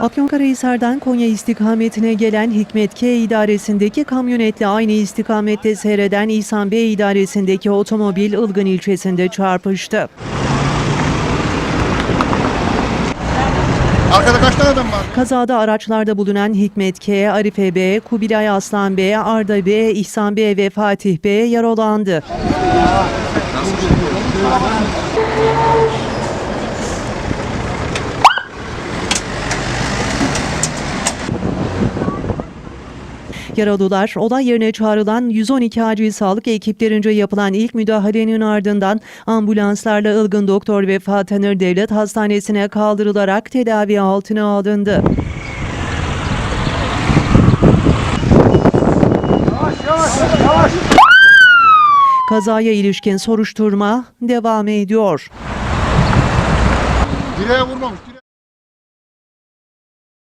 Afyonkarahisar'dan Konya istikametine gelen Hikmet K idaresindeki kamyonetle aynı istikamette seyreden İhsan Bey idaresindeki otomobil Ilgın ilçesinde çarpıştı. Arkada kaç tane adam var? Kazada araçlarda bulunan Hikmet K, Arife B, Kubilay Aslan B, Arda B, İhsan B ve Fatih B yaralandı. Yaralılar olay yerine çağrılan 112 acil sağlık ekiplerince yapılan ilk müdahalenin ardından ambulanslarla Ilgın Doktor ve Tanır Devlet Hastanesi'ne kaldırılarak tedavi altına alındı. Kazaya ilişkin soruşturma devam ediyor. Direğe vurmamış. Direğe.